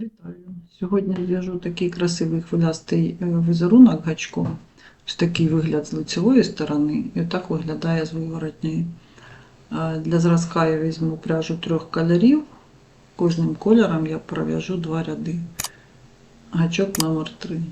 Вітаю! Сьогодні в'яжу такий красивий хвилястий е, візерунок гачком. Ось такий вигляд з лицевої сторони, і так виглядає з виворотньої. Е, Для зразка я візьму пряжу трьох кольорів. Кожним кольором я пров'яжу два ряди. Гачок номер 3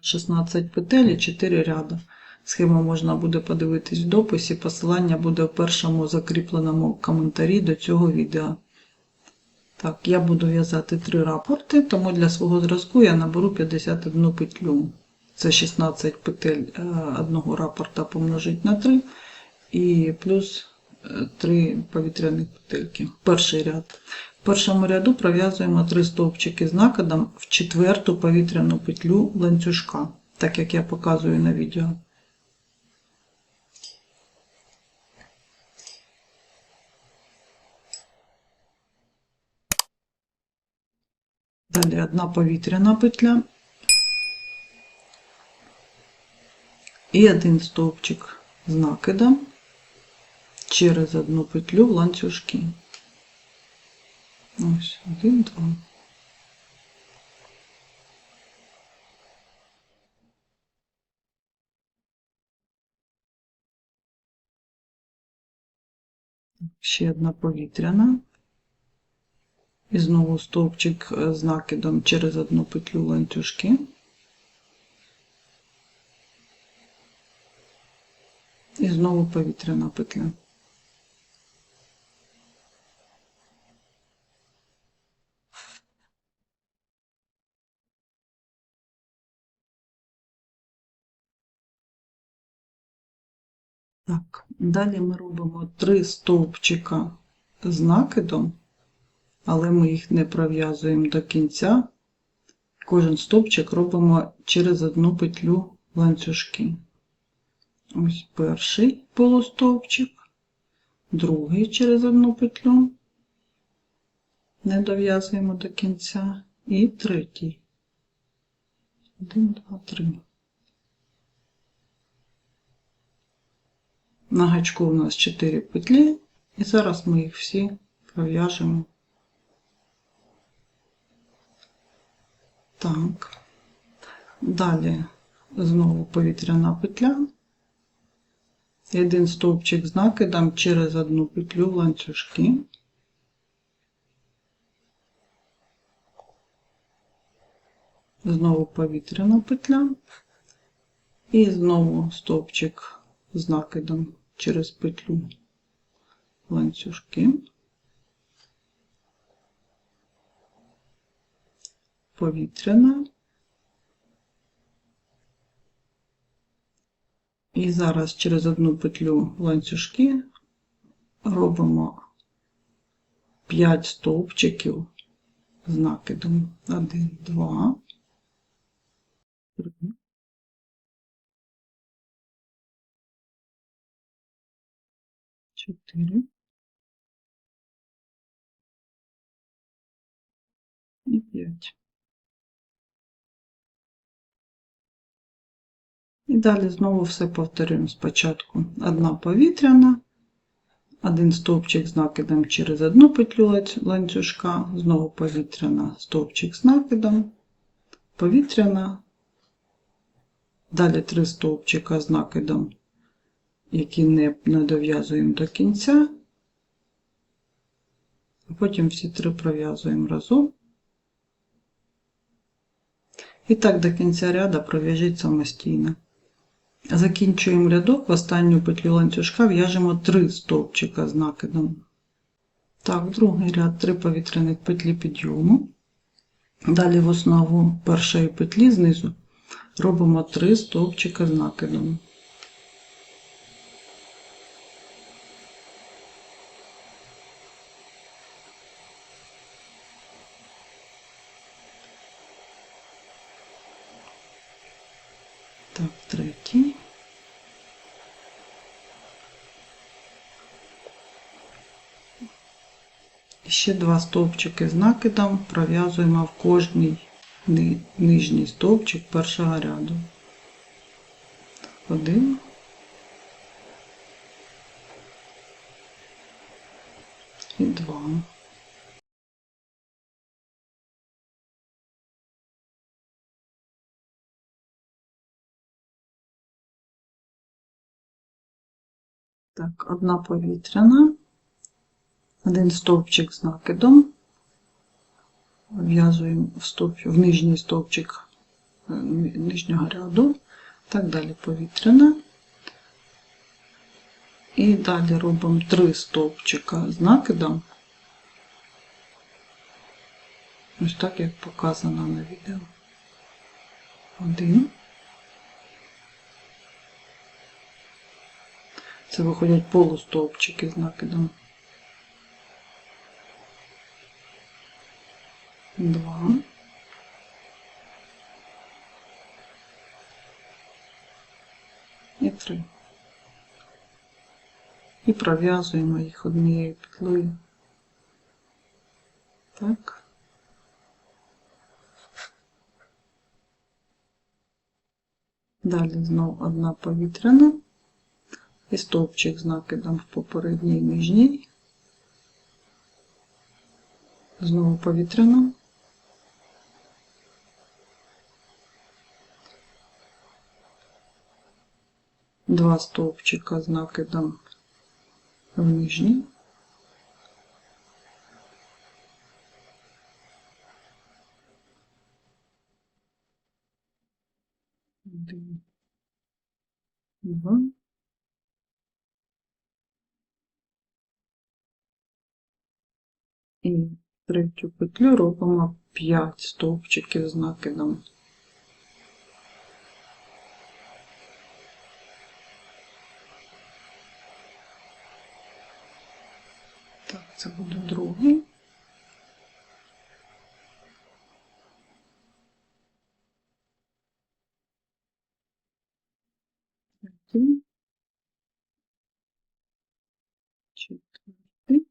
16 петель і 4 ряди. Схему можна буде подивитись в дописі. Посилання буде в першому закріпленому коментарі до цього відео. Так, я буду в'язати три рапорти, тому для свого зразку я наберу 51 петлю. Це 16 петель е, одного рапорта помножити на 3 і плюс 3 повітряних петельки. Перший ряд. В першому ряду пров'язуємо 3 стовпчики з накидом в четверту повітряну петлю ланцюжка, так як я показую на відео. Далі одна повітряна петля і один стовпчик з накидом через одну петлю в ланцюжки. Ось, один, два. Ще одна повітряна. І знову стовпчик з накидом через одну петлю ланцюжки. І знову повітряна петля. Так, далі ми робимо три стовпчика з накидом але ми їх не пров'язуємо до кінця. Кожен стовпчик робимо через одну петлю ланцюжки. Ось перший полустовпчик, другий через одну петлю, не дов'язуємо до кінця, і третій. Один, два, три. На гачку у нас 4 петлі, і зараз ми їх всі пров'яжемо. Так, далі знову повітряна петля. Один стовпчик з накидом через одну петлю в ланцюжки. Знову повітряна петля. І знову стовпчик з накидом через петлю ланцюжки. Повітряна. І зараз через одну петлю ланцюжки робимо 5 стовпчиків з накидом 1, 2, 3, 4 і 5. І далі знову все повторюємо спочатку. Одна повітряна, один стовпчик з накидом через одну петлю ланцюжка, знову повітряна стовпчик з накидом, повітряна, далі три стовпчика з накидом, які не, дов'язуємо до кінця, потім всі три пров'язуємо разом. І так до кінця ряду пров'яжіть самостійно. Закінчуємо рядок, в останню петлю ланцюжка в'яжемо 3 стовпчика з накидом. Так, другий ряд 3 повітряних петлі підйому. Далі в основу першої петлі знизу робимо 3 стовпчика з накидом. Так, третій. ще два стовпчики знаки накидом пров'язуємо в кожний нижній стовпчик першого ряду. Один. І два. Так, одна повітряна один стовпчик з накидом. В'язуємо в, стовп, в нижній стовпчик е, нижнього ряду. Так далі повітряна. І далі робимо три стовпчика з накидом. Ось так, як показано на відео. Один. Це виходять полустовпчики з накидом. Два. І три. І пров'язуємо їх однією петлею. Так. Далі знову одна повітряна і стовпчик з накидом в попередній нижній. Знову повітряна. Два стовпчика з накидом в нижній. Два. І третю петлю робимо 5 стовпчиків з накидом. Так, це буде другий. Третій. Четвертий.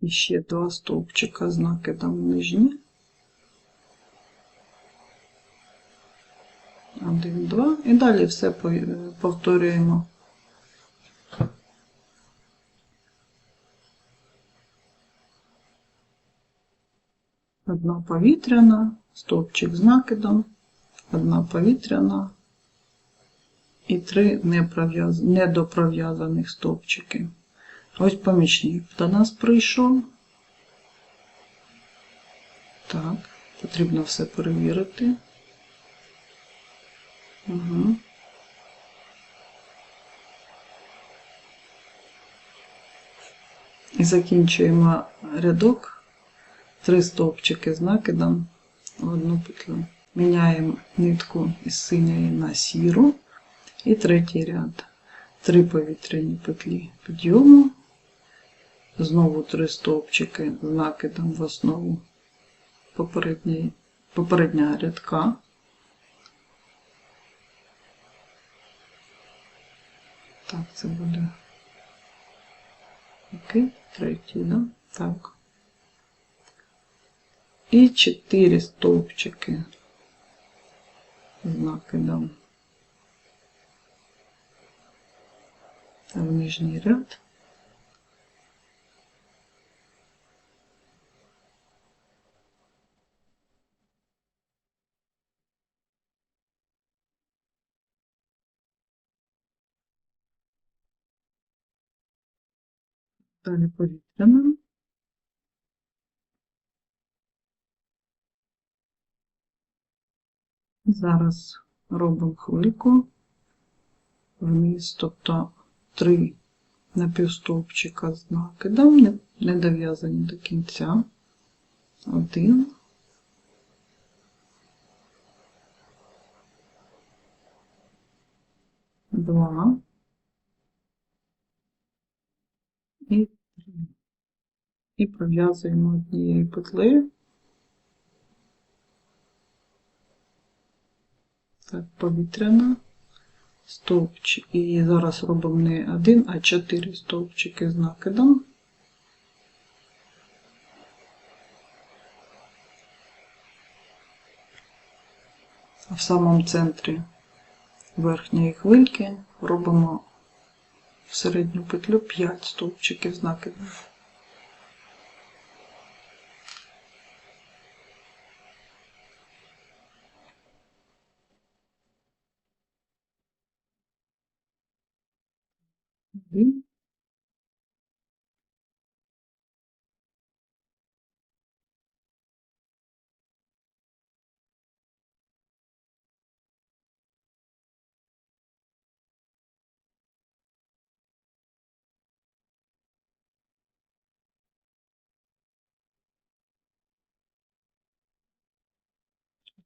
І ще два стовпчика з накидом нижні. Один, два. І далі все повторюємо. Одна повітряна, стовпчик з накидом, одна повітряна і три недопров'язаних стовпчики. Ось помічник до нас прийшов. Так, потрібно все перевірити. Угу. І закінчуємо рядок. Три стовпчики з накидом в одну петлю. Міняємо нитку із синьої на сіру. І третій ряд. Три повітряні петлі підйому. Знову три стовпчики з накидом в основу попереднього рядка. Так, це буде який? Третій, да? Так. І чотири стовпчики з накидом в нижній ряд. Далі повітряним. Зараз робимо хвильку вниз, тобто три напівстовпчика з накидом, не дов'язані до кінця. Один. Два. І три. І пров'язуємо однією петлею. Так, повітряна стовпчик. І зараз робимо не один, а чотири стовпчики з накидом. А в самому центрі верхньої хвильки робимо в середню петлю 5 стовпчиків з накидом. Один.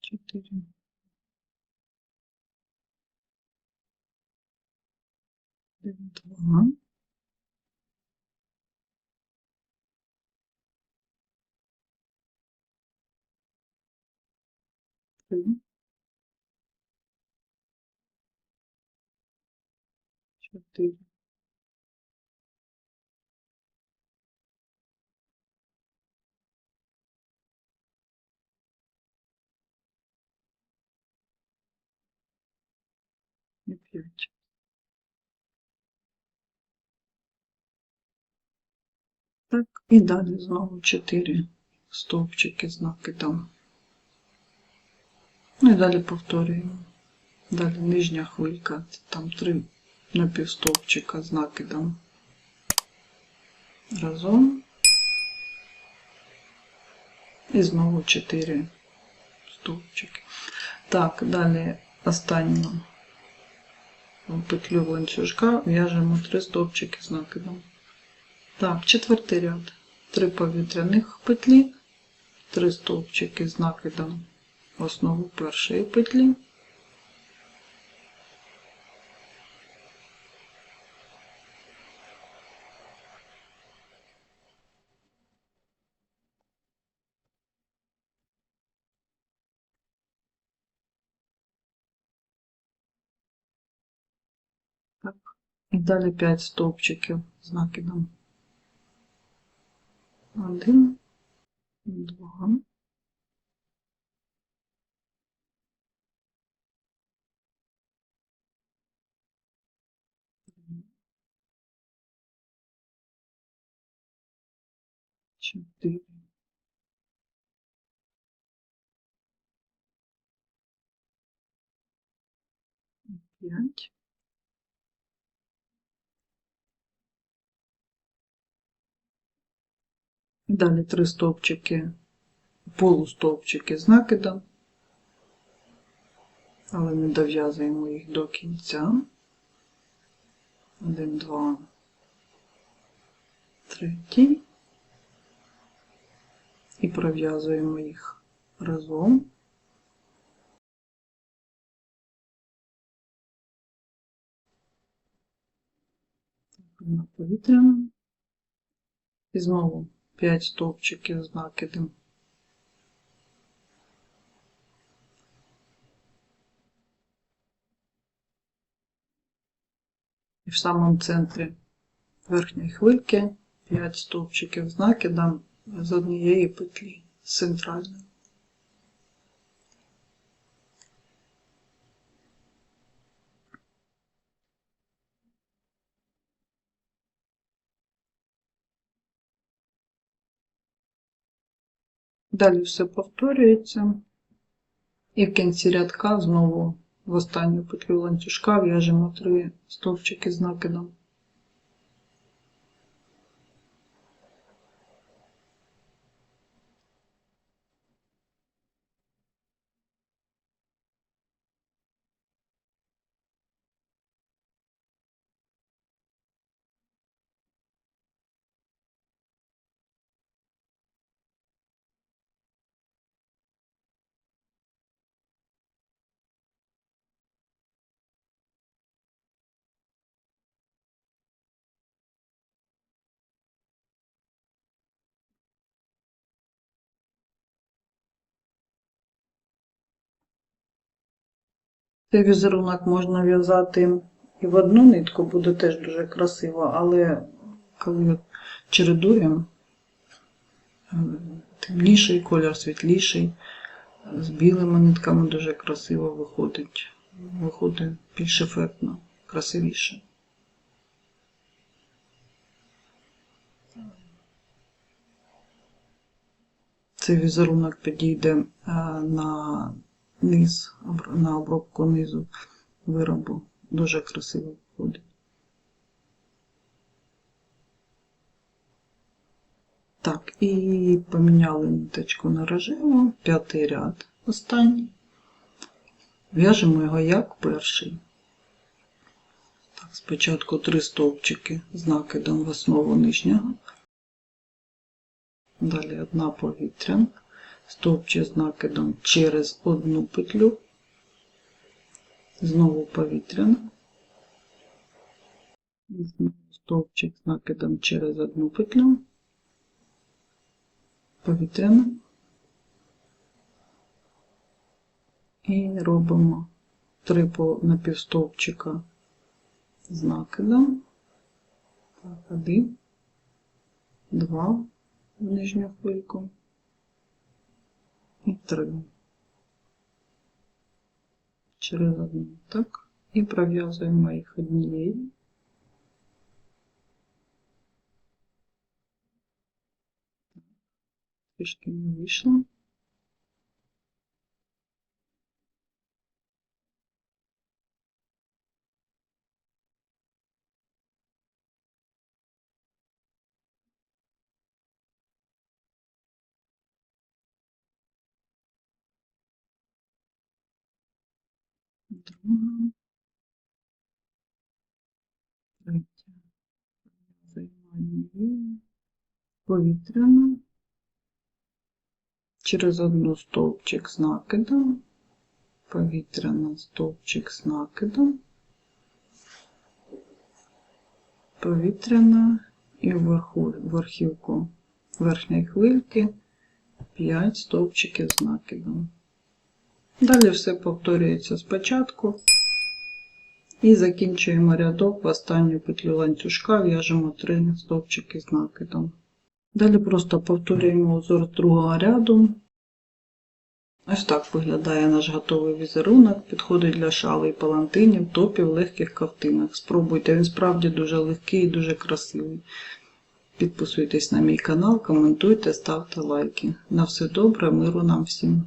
Чотири. Два. Три. Чотири. І п'ять. Так, і далі знову чотири стовпчики, знаки там. Ну і далі повторюємо. Далі нижня хвилька, там три напівстовпчика, знаки там. Разом. І знову чотири стовпчики. Так, далі останню петлю ланцюжка в'яжемо три стовпчики з накидом. Так, четвертий ряд. Три повітряних петлі, три стовпчики з накидом в основу першої петлі. Так. І далі 5 стовпчиків з накидом. Один, два, чотири, п'ять. Далі три стовпчики, полустовпчики з накидом, але не дов'язуємо їх до кінця. Один, два, третій. І пров'язуємо їх разом. На повітряну. І знову 5 стовпчиків з накидом. І в самому центрі верхньої хвильки 5 стовпчиків з накидом з однієї петлі з центральної. Далі все повторюється. І в кінці рядка знову в останню петлю ланцюжка в'яжемо три стовпчики з накидом. Цей візерунок можна в'язати і в одну нитку, буде теж дуже красиво, але коли чередуємо е, темніший колір, світліший, з білими нитками дуже красиво виходить. Виходить більш ефектно, красивіше. Цей візерунок підійде е, на низ, на обробку низу виробу. Дуже красиво виходить. Так, і поміняли ниточку на рожеву, п'ятий ряд останній. В'яжемо його як перший. Так, Спочатку три стовпчики з накидом в основу нижнього. Далі одна повітрянка стовпчик з накидом через одну петлю, знову повітряна, знову стовпчик з накидом через одну петлю, повітряна. І робимо три напівстовпчика з накидом. Так, один, два в нижню хвильку і три. Через одну, так, і пров'язуємо їх однією. Трішки не вийшло. друга, третя, займання повітряна, через одну стовпчик з накидом, повітряна стовпчик з накидом, повітряна і верхівку верхньої хвильки 5 стовпчиків з накидом. Далі все повторюється спочатку. І закінчуємо рядок в останню петлю ланцюжка, в'яжемо 3 стовпчики з накидом. Далі просто повторюємо узор другого ряду. Ось так виглядає наш готовий візерунок. Підходить для шали і палантинів, топів, легких ковтинок. Спробуйте, він справді дуже легкий і дуже красивий. Підписуйтесь на мій канал, коментуйте, ставте лайки. На все добре, миру нам всім!